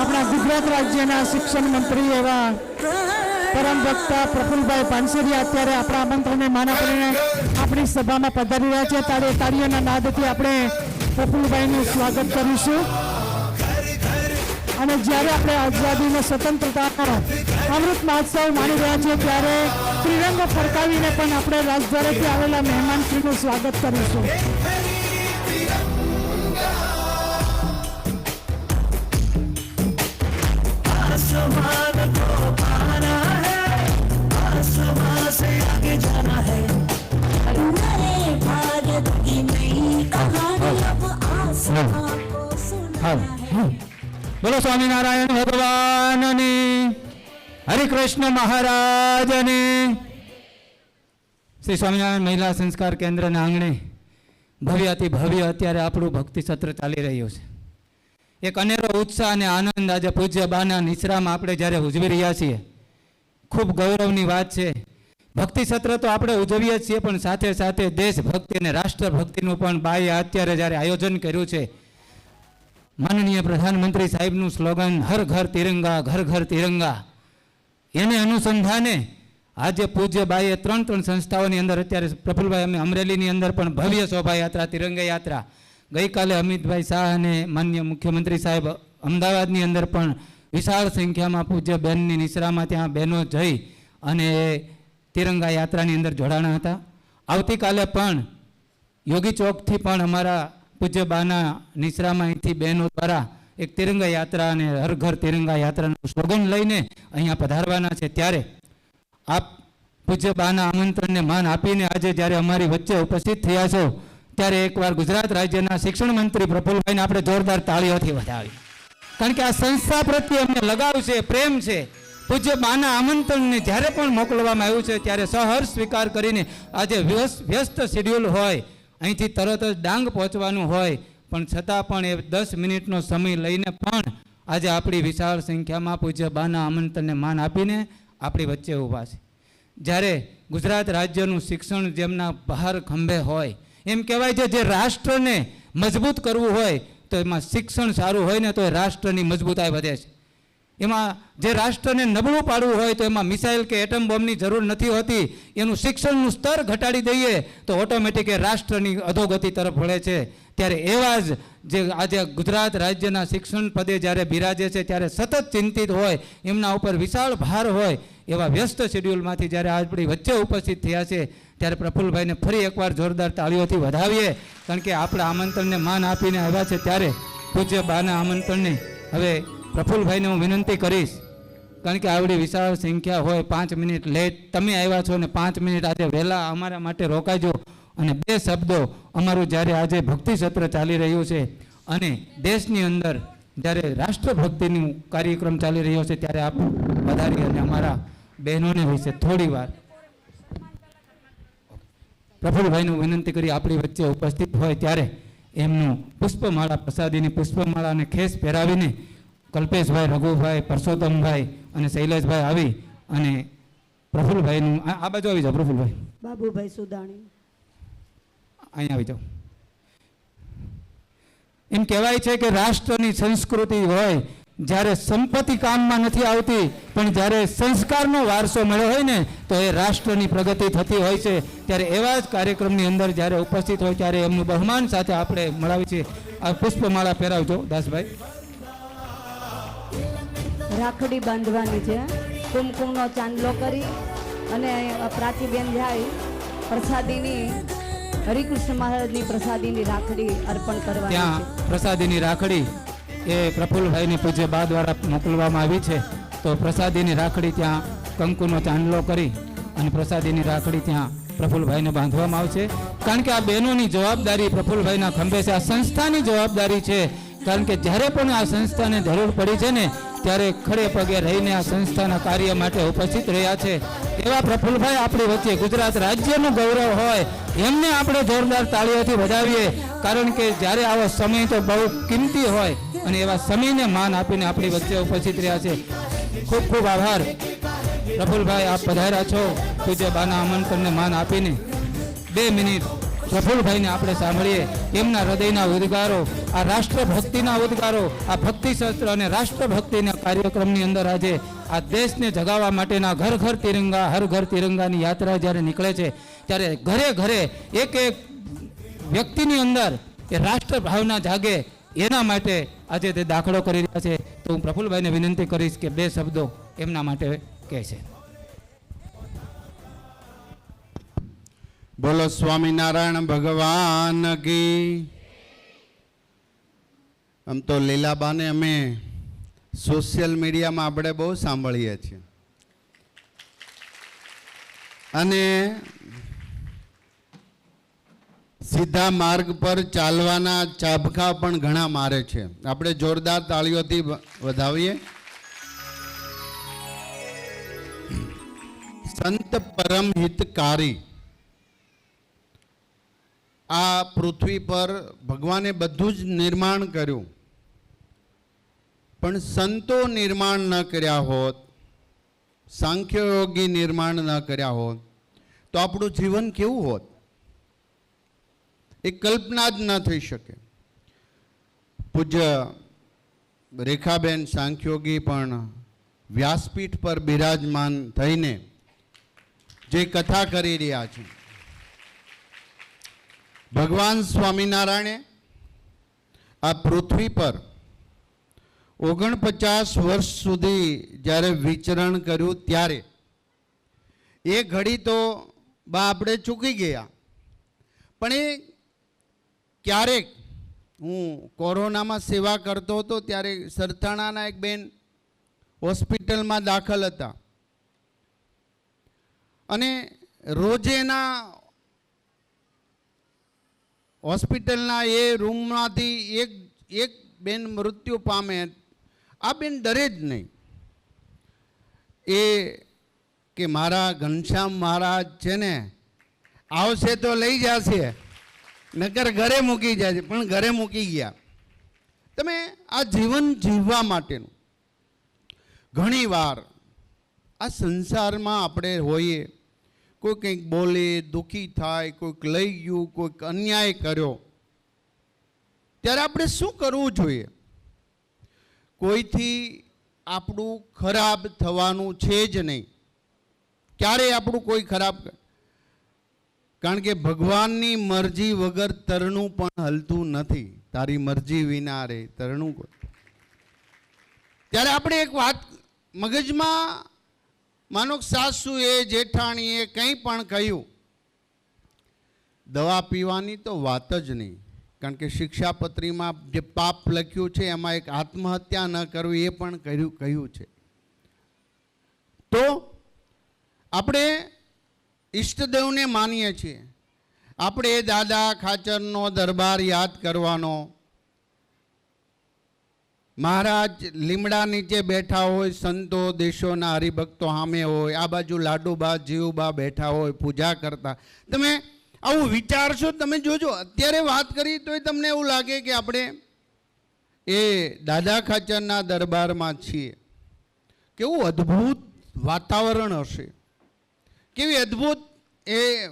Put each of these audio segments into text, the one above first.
આપણા ગુજરાત રાજ્યના શિક્ષણ મંત્રી એવા પરમ વક્તા પ્રફુલભાઈ પાનસરિયા અત્યારે આપણા આમંત્રણને માના આપીને આપણી સભામાં પધારી રહ્યા છે. તારે તાળીઓના નાદથી આપણે પ્રફુલભાઈનું સ્વાગત કરીશું. અને જ્યારે આપણે આઝાદીને સ્વતંત્રતાનો અમૃત મહોત્સવ માણી રહ્યા છીએ, ત્યારે ત્રિરંગો ફરકાવીને પણ આપણે રાજદ્વારેથી આવેલા મહેમાનશ્રીનું સ્વાગત કરીશું. બોલો સ્વામિનારાયણ ભગવાનની, હરિકૃષ્ણ મહારાજની. શ્રી સ્વામિનારાયણ મહિલા સંસ્કાર કેન્દ્રના આંગણે ભવ્યાતિ ભવ્ય અત્યારે આપણું ભક્તિ સત્ર ચાલી રહ્યું છે. એક અનેરો ઉત્સાહ અને આનંદ આજે પૂજ્ય બાના નિશ્રામાં આપણે જ્યારે ઉજવી રહ્યા છીએ, ખૂબ ગૌરવની વાત છે. ભક્તિ સત્ર તો આપણે ઉજવીએ છીએ, પણ સાથે સાથે દેશભક્તિ અને રાષ્ટ્રભક્તિનું પણ બાએ અત્યારે જ્યારે આયોજન કર્યું છે માનનીય પ્રધાનમંત્રી સાહેબનું સ્લોગન, હર ઘર તિરંગા, ઘર ઘર તિરંગા. એને અનુસંધાને આજે પૂજ્ય બાઈએ ત્રણ ત્રણ સંસ્થાઓની અંદર, અત્યારે પ્રફુલભાઈ અમે અમરેલીની અંદર પણ ભવ્ય શોભાયાત્રા તિરંગા યાત્રા ગઈકાલે અમિતભાઈ શાહ અને માન્ય મુખ્યમંત્રી સાહેબ અમદાવાદની અંદર પણ વિશાળ સંખ્યામાં પૂજ્ય બહેનની નિશ્રામાં ત્યાં બહેનો જઈ અને તિરંગા યાત્રાની અંદર જોડાણા હતા. આવતીકાલે પણ યોગી ચોકથી પણ અમારા પૂજ્ય બાના નિશ્રામાં અહીંથી બહેનો દ્વારા એક તિરંગા યાત્રા અને હર ઘર તિરંગા યાત્રાનું સ્લોગન લઈને અહીંયા પધારવાના છે. ત્યારે આપ પૂજ્ય બાના આમંત્રણને માન આપીને આજે જ્યારે અમારી વચ્ચે ઉપસ્થિત થયા છો, ત્યારે એકવાર ગુજરાત રાજ્યના શિક્ષણ મંત્રી પ્રફુલભાઈને આપણે જોરદાર તાળીઓથી વધાવી. કારણ કે આ સંસ્થા પ્રત્યે અમને લગાવ છે, પ્રેમ છે. પૂજ્ય બાના આમંત્રણને જ્યારે પણ મોકલવામાં આવ્યું છે, ત્યારે સહર્ષ સ્વીકાર કરીને આજે વ્યસ્ત શેડ્યુલ હોય અહીંથી તરત જ ડાંગ પહોંચવાનું હોય, પણ છતાં પણ એ દસ મિનિટનો સમય લઈને પણ આજે આપણી વિશાળ સંખ્યામાં પૂજ્ય બાના આમંત્રણને માન આપીને આપણી વચ્ચે ઊભા છે. જ્યારે ગુજરાત રાજ્યનું શિક્ષણ જેમના બહાર ખંભે હોય, એમ કહેવાય છે જે રાષ્ટ્રને મજબૂત કરવું હોય, તો એમાં શિક્ષણ સારું હોય ને તો એ રાષ્ટ્રની મજબૂતાઈ વધે છે. એમાં જે રાષ્ટ્રને નબળું પાડવું હોય તો એમાં મિસાઇલ કે એટમ બોમ્બની જરૂર નથી હોતી. એનું શિક્ષણનું સ્તર ઘટાડી દઈએ તો ઓટોમેટિક એ રાષ્ટ્રની અધોગતિ તરફ વળે છે. ત્યારે એવા જ જે આજે ગુજરાત રાજ્યના શિક્ષણ પદે જ્યારે બિરાજે છે, ત્યારે સતત ચિંતિત હોય, એમના ઉપર વિશાળ ભાર હોય, એવા વ્યસ્ત શેડ્યુલમાંથી જ્યારે આપણી વચ્ચે ઉપસ્થિત થયા છે, ત્યારે પ્રફુલ્લભાઈને ફરી એકવાર જોરદાર તાળીઓથી વધાવીએ, કારણ કે આપણા આમંત્રણને માન આપીને આવ્યા છે ત્યારે પૂજ્ય બાના આમંત્રણને. હવે પ્રફુલ્લભાઈને હું વિનંતી કરીશ, કારણ કે આવડી વિશાળ સંખ્યા હોય, પાંચ મિનિટ લેટ તમે આવ્યા છો ને પાંચ મિનિટ આજે વહેલા અમારા માટે રોકાજો. અને બે શબ્દો, અમારું જ્યારે આજે ભક્તિ સત્ર ચાલી રહ્યું છે અને દેશની અંદર જ્યારે રાષ્ટ્રભક્તિનું કાર્યક્રમ ચાલી રહ્યો છે, ત્યારે આપ વધારી અને અમારા બહેનોને વિશે થોડી વાર પ્રફુલભાઈનું વિનંતી કરી આપણી વચ્ચે ઉપસ્થિત હોય ત્યારે એમનું પુષ્પમાળા, પ્રસાદીની પુષ્પમાળાને ખેસ પહેરાવીને કલ્પેશભાઈ રઘુભાઈ પરસોત્તમભાઈ અને શૈલેષભાઈ આવી અને પ્રફુલભાઈનું આ બાજુ આવી જાઓ પ્રફુલભાઈ. બાબુભાઈ સુદાણી. અહીંયા આવી જાઓ. એમ કહેવાય છે કે રાષ્ટ્રની સંસ્કૃતિ હોય જ્યારે સંપત્તિ કામમાં નથી આવતી પણ જ્યારે સંસ્કારનો વારસો મળ્યો હોય ને તો એ રાષ્ટ્રની પ્રગતિ થતી હોય છે. ત્યારે એવા જ કાર્યક્રમની અંદર જ્યારે ઉપસ્થિત હોય ત્યારે એમનું બહુમાન સાથે આપણે મળાવી છીએ. આ પુષ્પમાળા પહેરાવજો દાસભાઈ. રાખડી બાંધવાની છે. કુમકુમનો ચાંદલો કરી અને પ્રાચીબેન જાય પ્રસાદીની હરિકૃષ્ણ મહારાજની પ્રસાદીની રાખડી અર્પણ કરવા ત્યાં પ્રસાદીની રાખડી એ પ્રફુલભાઈની પૂજ્ય બા દ્વારા મોકલવામાં આવી છે. તો પ્રસાદીની રાખડી ત્યાં કંકુનો ચાંદલો કરી અને પ્રસાદીની રાખડી ત્યાં પ્રફુલભાઈને બાંધવામાં આવશે. કારણ કે આ બહેનોની જવાબદારી પ્રફુલભાઈના ખંભે છે. આ સંસ્થાની જવાબદારી છે. કારણ કે જ્યારે પણ આ સંસ્થાને જરૂર પડી છે ને ત્યારે ખડે પગે રહીને આ સંસ્થાના કાર્ય માટે ઉપસ્થિત રહ્યા છે. એવા પ્રફુલભાઈ આપણી વચ્ચે ગુજરાત રાજ્યનું ગૌરવ હોય, એમને આપણે જોરદાર તાળીઓથી વધાવીએ. કારણ કે જ્યારે આવો સમય તો બહુ કિંમતી હોય અને એવા સમયને માન આપીને આપણી વચ્ચે ઉપસ્થિત રહ્યા છે. ખૂબ ખૂબ આભાર. પ્રફુલભાઈ, આપ પધાર્યા છો. પૂજ્ય બાના આમંત્રણને માન આપીને. બે મિનિટ. પ્રફુલભાઈને આપણે સાંભળીએ. એમના હૃદયના ઉદ્ગારો, આ રાષ્ટ્રભક્તિના ઉદ્ગારો, આ ભક્તિશાસ્ત્ર અને રાષ્ટ્રભક્તિના કાર્યક્રમની અંદર આજે આ દેશને જગાવવા માટેના ઘર ઘર તિરંગા, હર ઘર તિરંગાની યાત્રા જ્યારે નીકળે છે, ત્યારે ઘરે ઘરે એક એક વ્યક્તિની અંદર એ રાષ્ટ્ર ભાવના જાગે, એના માટે આજે તે દાખલો કરી રહ્યા છે. તો હું પ્રફુલભાઈને વિનંતી કરીશ કે બે શબ્દો એમના માટે કહે છે. બોલો સ્વામિનારાયણ ભગવાન કી. આમ તો લીલાબાને અમે સોશિયલ મીડિયામાં આપણે બહુ સાંભળીએ છીએ. અને સીધા માર્ગ પર ચાલવાના ચાબખા પણ ઘણા મારે છે. આપણે જોરદાર તાળીઓથી વધાવીએ. સંત પરમ હિતકારી. આ પૃથ્વી પર ભગવાને બધું જ નિર્માણ કર્યું. પણ સંતો નિર્માણ ન કર્યા હોત, સાંખ્યયોગી નિર્માણ ન કર્યા હોત, તો આપણું જીવન કેવું હોત? એ કલ્પના જ ન થઈ શકે. પૂજ્ય રેખાબેન સાંખ્યોગી પણ વ્યાસપીઠ પર બિરાજમાન થઈને જે કથા કરી રહ્યા છે ભગવાન સ્વામિનારાયણે આ પૃથ્વી પર ઓગણપચાસ વર્ષ સુધી જ્યારે વિચરણ કર્યું ત્યારે એ ઘડી તો બા આપણે ચૂકી ગયા. પણ એ ક્યારેક હું કોરોનામાં સેવા કરતો હતો ત્યારે સરથાણાના એક બેન હોસ્પિટલમાં દાખલ હતા. અને રોજેના હોસ્પિટલના એ રૂમમાંથી એક એક બેન મૃત્યુ પામે. આ બેન ડરે જ નહીં. એ કે મારા ઘનશ્યામ મહારાજ છે ને, આવશે તો લઈ જશે. નકર ઘરે મૂકી જશે, પણ ઘરે મૂકી ગયા. તમે આ જીવન જીવવા માટેનું ઘણીવાર આ સંસારમાં આપણે હોઈએ કોઈ કંઈક બોલે, દુઃખી થાય, કોઈક લઈ ગયું, કોઈક અન્યાય કર્યો. ત્યારે આપણે શું કરવું જોઈએ? કોઈથી આપણું ખરાબ થવાનું છે જ નહીં. ક્યારેય આપણું કોઈ ખરાબ કારણ કે ભગવાનની મરજી વગર તરણું પણ હલતું નથી. તારી મરજી વિના રે તરણું ત્યારે આપણે એક વાત, મગજમાં માનો સાસુએ જેઠાણીએ કંઈ પણ કહ્યું, દવા પીવાની તો વાત જ નહીં, કારણ કે શિક્ષાપત્રીમાં જે પાપ લખ્યું છે એમાં એક આત્મહત્યા ન કરવી એ પણ કર્યું, કહ્યું છે. તો આપણે ઈષ્ટદેવને માનીએ છીએ. આપણે દાદા ખાચરનો દરબાર યાદ કરવાનો મહારાજ, લીમડા નીચે બેઠા હોય, સંતો દેશોના હરિભક્તો સામે હોય, આ બાજુ લાડુબા, જીવબા બેઠા હોય, પૂજા કરતા. તમે આવું વિચારશો, તમે જોજો, અત્યારે વાત કરી તોય તમને એવું લાગે કે આપણે એ દાદા ખાચરના દરબારમાં છીએ. કેવું અદ્ભુત વાતાવરણ હશે. કેવી અદ્ભુત એ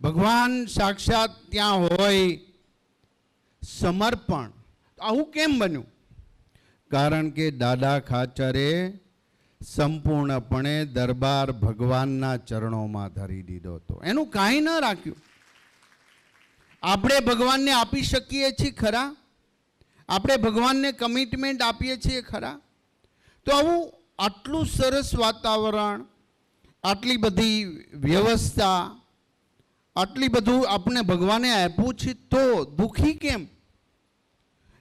ભગવાન સાક્ષાત ત્યાં હોય, સમર્પણ. આવું કેમ બન્યું? કારણ કે દાદા ખાચરે સંપૂર્ણપણે દરબાર ભગવાનના ચરણોમાં ધરી દીધો હતો. એનું કાંઈ ન રાખ્યું. આપણે ભગવાનને આપી શકીએ છીએ ખરા? આપણે ભગવાનને કમિટમેન્ટ આપીએ છીએ ખરા? તો આવું આટલું સરસ વાતાવરણ, આટલી બધી વ્યવસ્થા, આટલી બધું આપણે ભગવાને આપ્યું છે તો દુઃખી કેમ?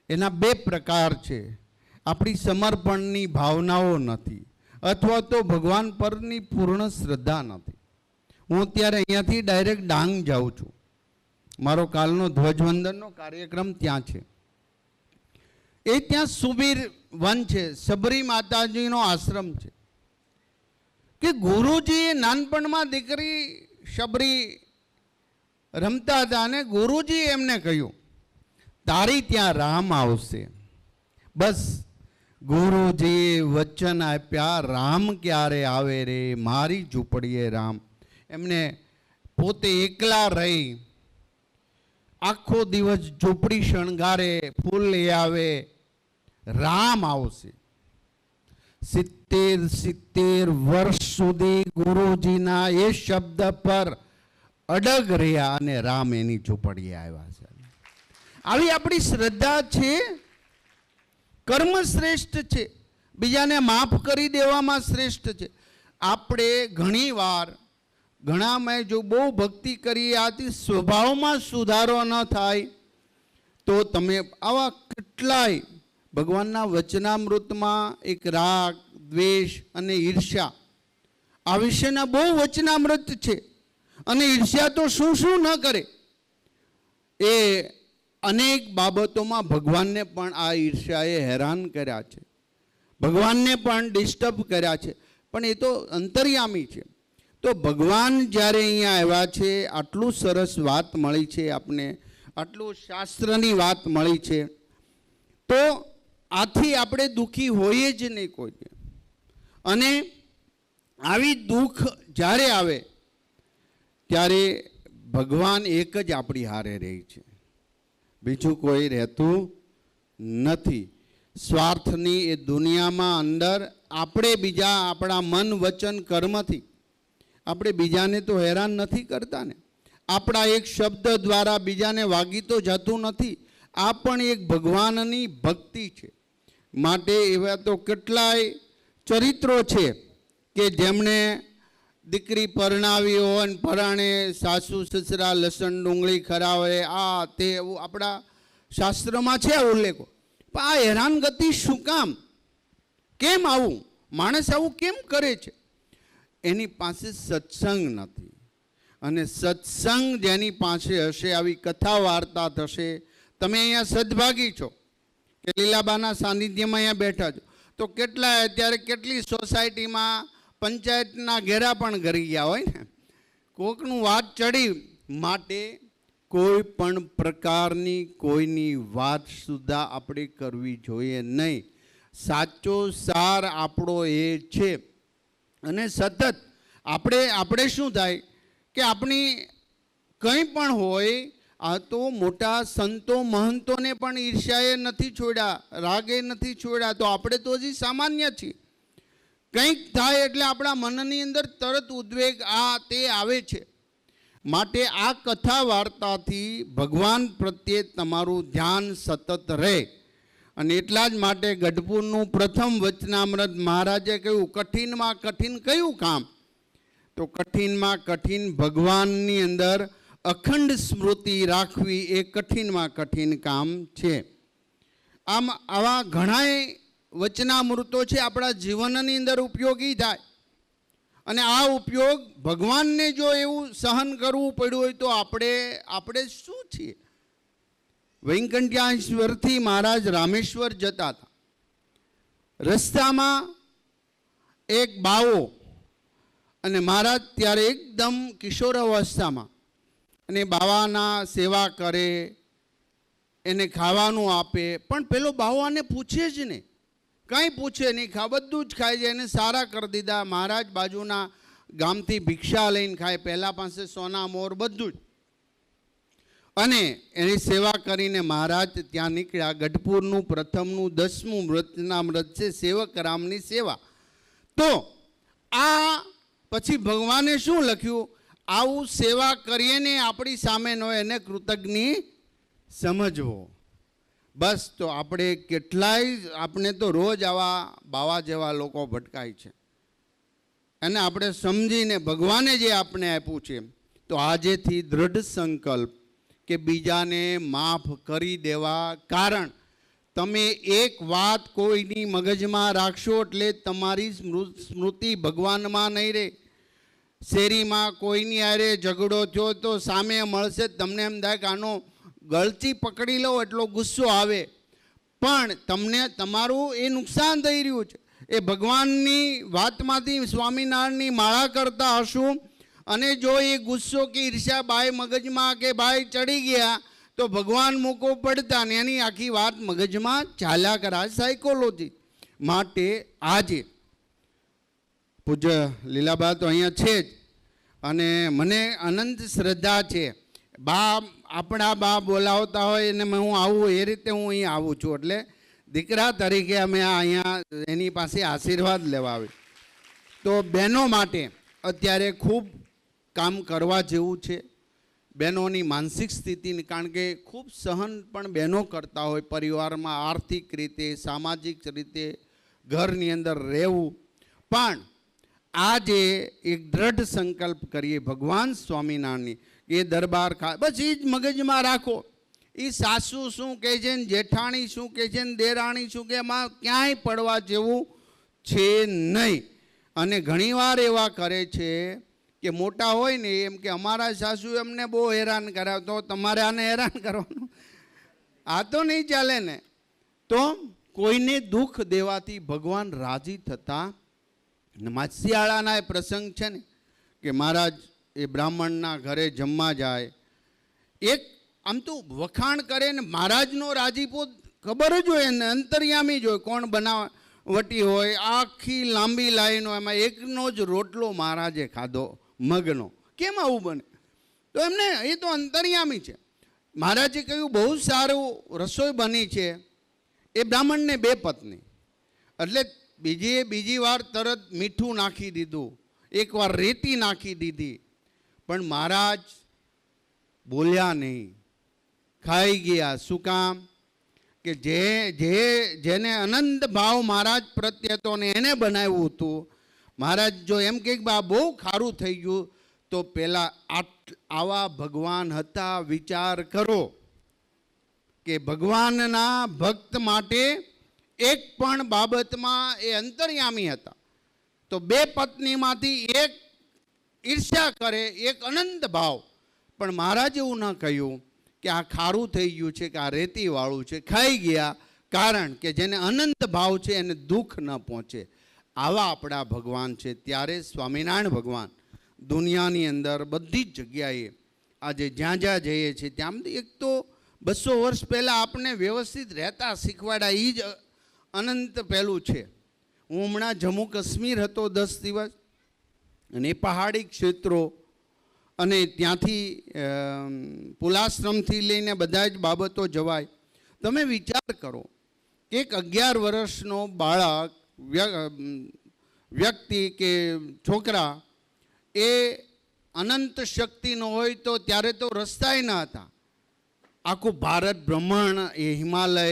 એના બે પ્રકાર છે. આપણી સમર્પણની ભાવનાઓ નથી અથવા તો ભગવાન પરની પૂર્ણ શ્રદ્ધા નથી. હું અત્યારે અહીંયાથી ડાયરેક્ટ ડાંગ જાઉં છું. મારો કાલનો ધ્વજવંદનનો કાર્યક્રમ ત્યાં છે. એ ત્યાં સુબીર વન છે, સબરી માતાજીનો આશ્રમ છે. કે ગુરુજીએ નાનપણમાં દીકરી શબરી રમતા હતા અને ગુરુજી એમને કહ્યું, તારી ત્યાં રામ આવશે. બસ ગુરુજીએ વચન આપ્યા, રામ ક્યારે આવે રે? મારી ઝૂંપડીએ રામ. એમને પોતે એકલા રહી, આખો દિવસ ઝૂંપડી શણગારે, ફૂલ લઈ આવે, રામ આવશે. સિત્તેર સિત્તેર વર્ષ સુધી ગુરુજીના એ શબ્દ પર અડગ રહ્યા અને રામ એની ઝૂંપડીએ આવ્યા છે. આવી આપણી શ્રદ્ધા છે? કર્મ શ્રેષ્ઠ છે. બીજાને માફ કરી દેવામાં શ્રેષ્ઠ છે. આપણે ઘણીવાર ઘણા મેં જો બહુ ભક્તિ કરી આથી સ્વભાવમાં સુધારો ન થાય, તો તમે આવા કેટલાય ભગવાનના વચનામૃતમાં એક રાગ, દ્વેષ અને ઈર્ષ્યા, આ વિશેના બહુ વચનામૃત છે. અને ઈર્ષ્યા તો શું શું ન કરે? એ અનેક બાબતોમાં ભગવાનને પણ આ ઈર્ષ્યાએ હેરાન કર્યા છે. ભગવાનને પણ ડિસ્ટર્બ કર્યા છે. પણ એ તો અંતર્યામી છે. તો ભગવાન જ્યારે અહીંયા આવ્યા છે, આટલું સરસ વાત મળી છે આપને, આટલું શાસ્ત્રની વાત મળી છે, તો આથી આપણે દુઃખી હોઈએ જ નહીં કોઈ અને આવી દુઃખ જ્યારે આવે, ત્યારે ભગવાન એક જ આપણી હારે રહે છે. બીજું કોઈ રહેતું નથી. સ્વાર્થની એ દુનિયામાં અંદર આપણે બીજા આપણા મન, વચન, કર્મથી આપણે બીજાને તો હેરાન નથી કરતા ને. આપણા એક શબ્દ દ્વારા બીજાને વાગી તો જતું નથી. આ પણ એક ભગવાનની ભક્તિ છે. માટે એવા તો કેટલાય ચરિત્રો છે કે જેમણે દીકરી પરણાવી હોય ને પરાણે સાસુ સસરા લસણ ડુંગળી ખરાવે, આ તે એવું આપણા શાસ્ત્રમાં છે ઉલ્લેખો. પણ આ હેરાનગતિ શું કામ? કેમ આવું? માણસ આવું કેમ કરે છે? એની પાસે સત્સંગ નથી. અને સત્સંગ જેની પાસે હશે, આવી કથા વાર્તા થશે. તમે અહીંયા સદભાગી છો કે લીલાબાના સાનિધ્યમાં અહીંયા બેઠા છો. તો કેટલા, અત્યારે કેટલી સોસાયટીમાં પંચાયતના ઘેરા પણ કરી ગયા હોય ને, કોકનું વાત ચડી માટે કોઈ પણ પ્રકારની કોઈની વાત સુદ્ધા આપણે કરવી જોઈએ નહીં. સાચો સાર આપણો એ છે. અને સતત આપણે આપણે શું થાય કે આપણી કંઈ પણ હોય, આ તો મોટા સંતો મહંતોને પણ ઈર્ષ્યાએ નથી છોડ્યા, રાગે નથી છોડ્યા, તો આપણે તો હજી સામાન્ય છીએ. કંઈક થાય એટલે આપણા મનની અંદર તરત ઉદ્વેગ આ તે આવે છે. માટે આ કથા વાર્તાથી ભગવાન પ્રત્યે તમારું ધ્યાન સતત રહે. અને એટલા જ માટે ગઢપુરનું પ્રથમ વચનામૃત મહારાજે કહ્યું, કઠિનમાં કઠિન કયું કામ? તો કઠિનમાં કઠિન ભગવાનની અંદર અખંડ સ્મૃતિ રાખવી એ કઠિનમાં કઠિન કામ છે. આમ આવા ઘણાય વચનામૃતો છે, આપણા જીવનની અંદર ઉપયોગી થાય. અને આ ઉપયોગ ભગવાનને જો એવું સહન કરવું પડ્યું હોય તો આપણે આપણે શું છીએ? વૈકંઠ્યાશ્વરથી મહારાજ રામેશ્વર જતા હતા. રસ્તામાં એક બાવો અને મહારાજ ત્યારે એકદમ કિશોર અવસ્થામાં અને બાવાના સેવા કરે, એને ખાવાનું આપે. પણ પેલો બાવો આને પૂછે જ નહીં. કાંઈ પૂછે નહીં, ખા, બધું જ ખાય છે. એને સારા કરી દીધા. મહારાજ બાજુના ગામથી ભિક્ષા લઈને ખાય. પહેલાં પાસે સોના, મોર, બધું જ. અને એની સેવા કરીને મહારાજ ત્યાં નીકળ્યા. ગઢપુરનું પ્રથમનું, દસમું વ્રતના વ્રત છે, સેવક રામની સેવા. તો આ પછી ભગવાને શું લખ્યું? આવું સેવા કરીએ ને આપણી સામેનો એને કૃતજ્ઞ સમજવો. બસ તો આપણે કેટલાય આપણે તો રોજ આવા બાવા જેવા લોકો ભટકાય છે. અને આપણે સમજીને ભગવાને જે આપણે આપ્યું છે, તો આજેથી દ્રઢ સંકલ્પ કે બીજાને માફ કરી દેવા કારણ, તમે એક વાત કોઈની મગજમાં રાખશો એટલે તમારી સ્મૃ- સ્મૃતિ ભગવાનમાં નહીં રહે. શેરીમાં કોઈની આરે ઝઘડો થયો તો સામે મળશે તમને એમ થાય કે આનો ગળચી પકડી લો એટલો ગુસ્સો આવે. પણ તમને તમારું એ નુકસાન થઈ રહ્યું છે. એ ભગવાનની વાતમાંથી સ્વામિનારાયણની માળા કરતા હશું અને જો એ ગુસ્સો કે ઈર્ષ્યા બાય મગજમાં કે બાય ચડી ગયા, તો ભગવાન મૂકો પડતા ને એની આખી વાત મગજમાં ચાલ્યા કરાય સાયકોલોજી માટે આજે. પૂજ્ય લીલાબા તો અહીંયા છે જ. અને મને અનંત શ્રદ્ધા છે. બા આપણા બા બોલાવતા હોય અને હું આવું, એ રીતે હું અહીં આવું છું. એટલે દીકરા તરીકે અમે અહીંયા એની પાસે આશીર્વાદ લેવા આવી. તો બહેનો માટે અત્યારે ખૂબ કામ કરવા જેવું છે. બહેનોની માનસિક સ્થિતિની કારણ કે ખૂબ સહન પણ બહેનો કરતા હોય પરિવારમાં, આર્થિક રીતે, સામાજિક રીતે, ઘરની અંદર રહેવું. પણ આજે એક દ્રઢ સંકલ્પ કરીએ ભગવાન સ્વામિનારાયણની. એ દરબાર ખા બસ એ જ મગજમાં રાખો. એ સાસુ શું કહે છે ને જેઠાણી શું કહે છે ને દેરાણી શું કે એમાં ક્યાંય પડવા જેવું છે નહીં. અને ઘણીવાર એવા કરે છે કે મોટા હોય ને એમ કે અમારા સાસુ એમને બહુ હેરાન કરાવતો તમારે આને હેરાન કરવાનું? આ તો નહીં ચાલે ને. તો કોઈને દુઃખ દેવાથી ભગવાન રાજી થતા માસિયાળાના એ પ્રસંગ છે ને કે મહારાજ એ બ્રાહ્મણના ઘરે જમવા જાય. એક આમ તો વખાણ કરે ને મહારાજનો રાજીપો ખબર જ હોય ને અંતર્યામી જ હોય કોણ બનાવટી હોય, આખી લાંબી લાઈનો એમાં એકનો જ રોટલો મહારાજે ખાધો, મગનો. કેમ આવું બને? તો એમને એ તો અંતર્યામી છે. મહારાજે કહ્યું, બહુ સારું રસોઈ બની છે. એ બ્રાહ્મણને બે પત્ની. એટલે બીજી બીજી વાર તરત મીઠું નાખી દીધું. એકવાર રેતી નાખી દીધી. પણ મહારાજ બોલ્યા નહીં. ખાઈ ગયા. શું કામ? કે જે જે, જેને અનંત ભાવ મહારાજ પ્રત્યે હતો ને એને બનાવ્યું હતું. મહારાજ જો એમ કે બા બહુ ખારું થઈ ગયું, તો પહેલાં આવા ભગવાન હતા, વિચાર કરો કે ભગવાનના ભક્ત માટે એક પણ બાબતમાં એ અંતર્યામી હતા. તો બે પત્નીમાંથી એક ઈર્ષ્યા કરે, એક અનંત ભાવ. પણ મહારાજ એવું ન કહ્યું કે આ ખારું થઈ ગયું છે, કે આ રેતીવાળું છે, ખાઈ ગયા કારણ કે જેને અનંત ભાવ છે એને દુઃખ ન પહોંચે. આવા આપણા ભગવાન છે, ત્યારે સ્વામિનારાયણ ભગવાન દુનિયાની અંદર બધી જ જગ્યાએ આજે જ્યાં જ્યાં જઈએ છીએ ત્યાં એક તો બસો વર્ષ પહેલાં આપણે વ્યવસ્થિત રહેતા શીખવાડા એ જ અનંત પહેલું છે. હું હમણાં જમ્મુ કાશ્મીર હતો દસ દિવસ. અને પહાડી ક્ષેત્રો અને ત્યાંથી પુલાશ્રમથી લઈને બધા જ બાબતો જવાય. તમે વિચાર કરો કે એક અગિયાર વર્ષનો બાળક વ્યક્તિ કે છોકરા એ અનંત શક્તિનો હોય તો ત્યારે તો રસ્તાય ન હતા. આખું ભારત બ્રહ્માંડ, એ હિમાલય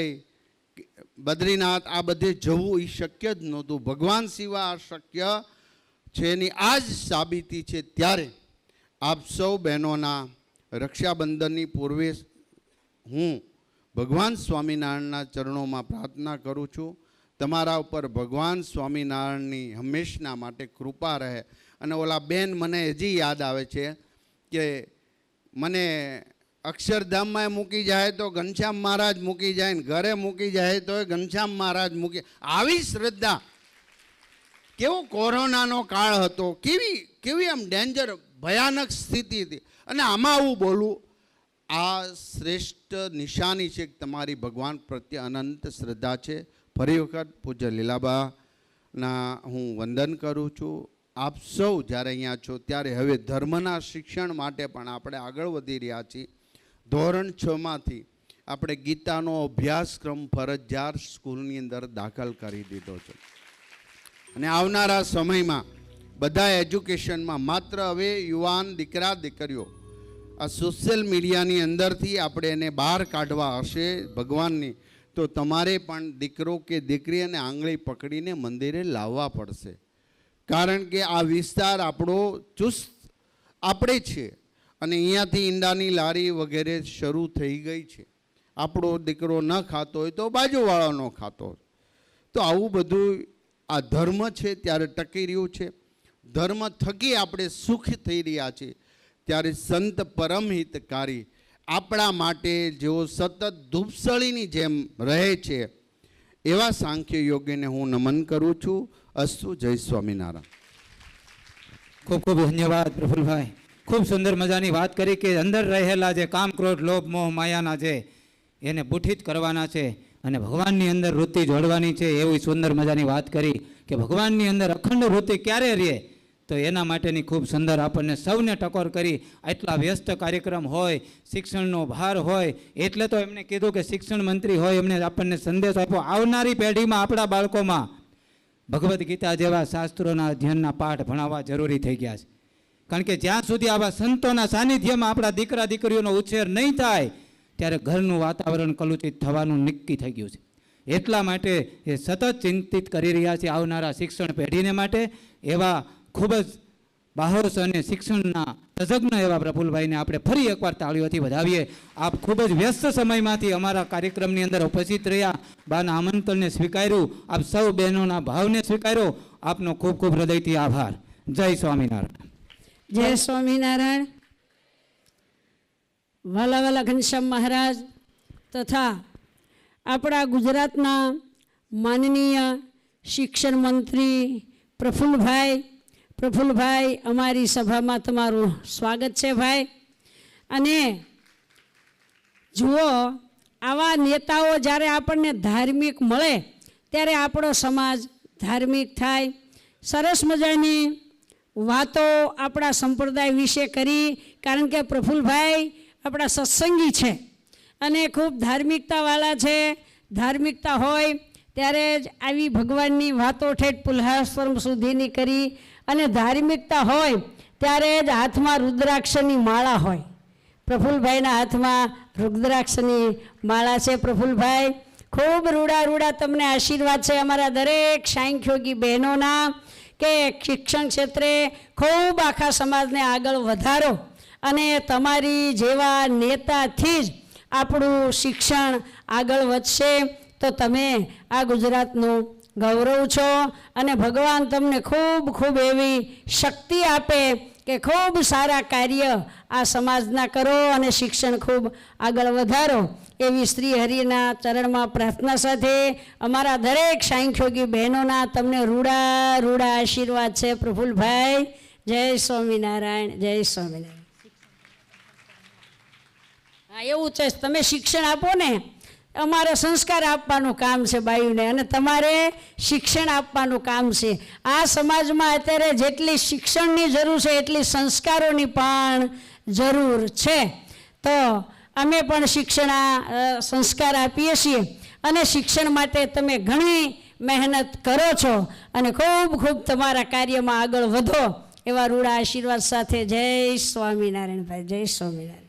બદ્રીનાથ આ બધે જવું એ શક્ય જ નહોતું. ભગવાન સિવાય આ શક્ય છે એની આ જ સાબિતી છે ત્યારે આપ સૌ બહેનોના રક્ષાબંધનની પૂર્વે હું ભગવાન સ્વામિનારાયણના ચરણોમાં પ્રાર્થના કરું છું. તમારા ઉપર ભગવાન સ્વામિનારાયણની હંમેશના માટે કૃપા રહે. અને ઓલા બેન મને હજી યાદ આવે છે કે મને અક્ષરધામમાં મૂકી જાય તો ઘનશ્યામ મહારાજ મૂકી જાય ને ઘરે મૂકી જાય તો ઘનશ્યામ મહારાજ મૂકી. આવી શ્રદ્ધા કેવો કોરોનાનો કાળ હતો, કેવી કેવી આમ ડેન્જર ભયાનક સ્થિતિ હતી. અને આમાં આવું બોલવું, આ શ્રેષ્ઠ નિશાની છે તમારી ભગવાન પ્રત્યે અનંત શ્રદ્ધા છે. ફરી વખત પૂજ્ય લીલાબાના હું વંદન કરું છું. આપ સૌ જ્યારે અહીંયા છો ત્યારે હવે ધર્મના શિક્ષણ માટે પણ આપણે આગળ વધી રહ્યા છીએ. ધોરણ છમાંથી આપણે ગીતાનો અભ્યાસક્રમ ફરજિયાત સ્કૂલની અંદર દાખલ કરી દીધો છે. અને આવનારા સમયમાં બધા એજ્યુકેશનમાં માત્ર હવે યુવાન દીકરા દીકરીઓ આ સોશિયલ મીડિયાની અંદરથી આપણે એને બહાર કાઢવા હશે ભગવાનની, તો તમારે પણ દીકરો કે દીકરી અને આંગળી પકડીને મંદિરે લાવવા પડશે. કારણ કે આ વિસ્તાર આપણો ચુસ્ત આપણે છે. અને અહીંયાથી ઈંડાની લારી વગેરે શરૂ થઈ ગઈ છે. આપણો દીકરો ન ખાતો હોય તો બાજુવાળાનો ખાતો તો આવું બધું આ ધર્મ છે ત્યારે ટકી રહ્યું છે. ધર્મ થકી આપણે સુખ થઈ રહ્યા છીએ. ત્યારે સંત પરમહિતકારી આપણા માટે જેઓ સતત ધૂપસળીની જેમ રહે છે, એવા સાંખ્ય યોગીને હું નમન કરું છું. અસ્તુ જય સ્વામિનારાયણ. ખૂબ ખૂબ ધન્યવાદ પ્રફુલભાઈ. ખૂબ સુંદર મજાની વાત કરી કે અંદર રહેલા જે કામ ક્રોધ લોભ, મોહ, માયાના છે એને બુઠિત કરવાના છે અને ભગવાનની અંદર વૃત્તિ જોડવાની છે, એવી સુંદર મજાની વાત કરી કે ભગવાનની અંદર અખંડ વૃત્તિ ક્યારે રહે, તો એના માટેની ખૂબ સુંદર આપણને સૌને ટકોર કરી, આટલા વ્યસ્ત કાર્યક્રમ હોય, શિક્ષણનો ભાર હોય, એટલે તો એમણે કીધું કે શિક્ષણ મંત્રી હોય એમને આપણને સંદેશ આપ્યો, આવનારી પેઢીમાં આપણા બાળકોમાં ભગવદ્ ગીતા જેવા શાસ્ત્રોના અધ્યયનના પાઠ ભણાવવા જરૂરી થઈ ગયા છે. કારણ કે જ્યાં સુધી આવા સંતોના સાનિધ્યમાં આપણા દીકરા દીકરીઓનો ઉછેર નહીં થાય ત્યારે ઘરનું વાતાવરણ કલુષિત થવાનું નક્કી થઈ ગયું છે. એટલા માટે એ સતત ચિંતિત કરી રહ્યા છે આવનારા શિક્ષણ પેઢીને માટે એવા ખૂબ જ બાહોશ અને શિક્ષણના તજજ્ઞ એવા પ્રફુલભાઈને આપણે ફરી એકવાર તાળીઓથી વધાવીએ. આપ ખૂબ જ વ્યસ્ત સમયમાંથી અમારા કાર્યક્રમની અંદર ઉપસ્થિત રહ્યા. બાના આમંત્રણને સ્વીકાર્યું. આપ સૌ બહેનોના ભાવને સ્વીકાર્યો. આપનો ખૂબ ખૂબ હૃદયથી આભાર. જય સ્વામિનારાયણ. જય સ્વામિનારાયણ. વાલા વાલા ઘનશ્યામ મહારાજ તથા આપણા ગુજરાતના માનનીય શિક્ષણ મંત્રી પ્રફુલ્લભાઈ પ્રફુલ્લભાઈ, અમારી સભામાં તમારું સ્વાગત છે ભાઈ. અને જુઓ, આવા નેતાઓ જ્યારે આપણને ધાર્મિક મળે, ત્યારે આપણો સમાજ ધાર્મિક થાય. સરસ મજાની વાતો આપણા સંપ્રદાય વિશે કરી, કારણ કે પ્રફુલ્લભાઈ આપણા સત્સંગી છે. અને ખૂબ ધાર્મિકતાવાળા છે. ધાર્મિકતા હોય ત્યારે જ આવી ભગવાનની વાતો ઠેઠ પુલ્હાશ્રમ સુધીની કરી અને ધાર્મિકતા હોય ત્યારે જ હાથમાં રુદ્રાક્ષની માળા હોય. પ્રફુલભાઈના હાથમાં રુદ્રાક્ષની માળા છે પ્રફુલભાઈ. ખૂબ રૂડા રૂડા તમને આશીર્વાદ છે અમારા દરેક સાંખ્યોગી બહેનોના કે શિક્ષણ ક્ષેત્રે ખૂબ આખા સમાજને આગળ વધારો. અને તમારી જેવા નેતાથી જ આપણું શિક્ષણ આગળ વધશે. તો તમે આ ગુજરાતનું ગૌરવ છો અને ભગવાન તમને ખૂબ ખૂબ એવી શક્તિ આપે કે ખૂબ સારા કાર્ય આ સમાજના કરો અને શિક્ષણ ખૂબ આગળ વધારો. એવી શ્રી હરિના ચરણમાં પ્રાર્થના સાથે અમારા દરેક સાંખ્યોગી બહેનોના તમને રૂડા રૂડા આશીર્વાદ છે પ્રફુલભાઈ. જય સ્વામિનારાયણ જય સ્વામિનારાયણ. એવું છે. તમે શિક્ષણ આપો ને, અમારે સંસ્કાર આપવાનું કામ છે બાયુને અને તમારે શિક્ષણ આપવાનું કામ છે. આ સમાજમાં અત્યારે જેટલી શિક્ષણની જરૂર છે, એટલી સંસ્કારોની પણ જરૂર છે. તો અમે પણ શિક્ષણ સંસ્કાર આપીએ છીએ અને શિક્ષણ માટે તમે ઘણી મહેનત કરો છો અને ખૂબ ખૂબ તમારા કાર્યમાં આગળ વધો. એવા રૂડા આશીર્વાદ સાથે જય સ્વામિનારાયણ ભાઈ, જય સ્વામિનારાયણ.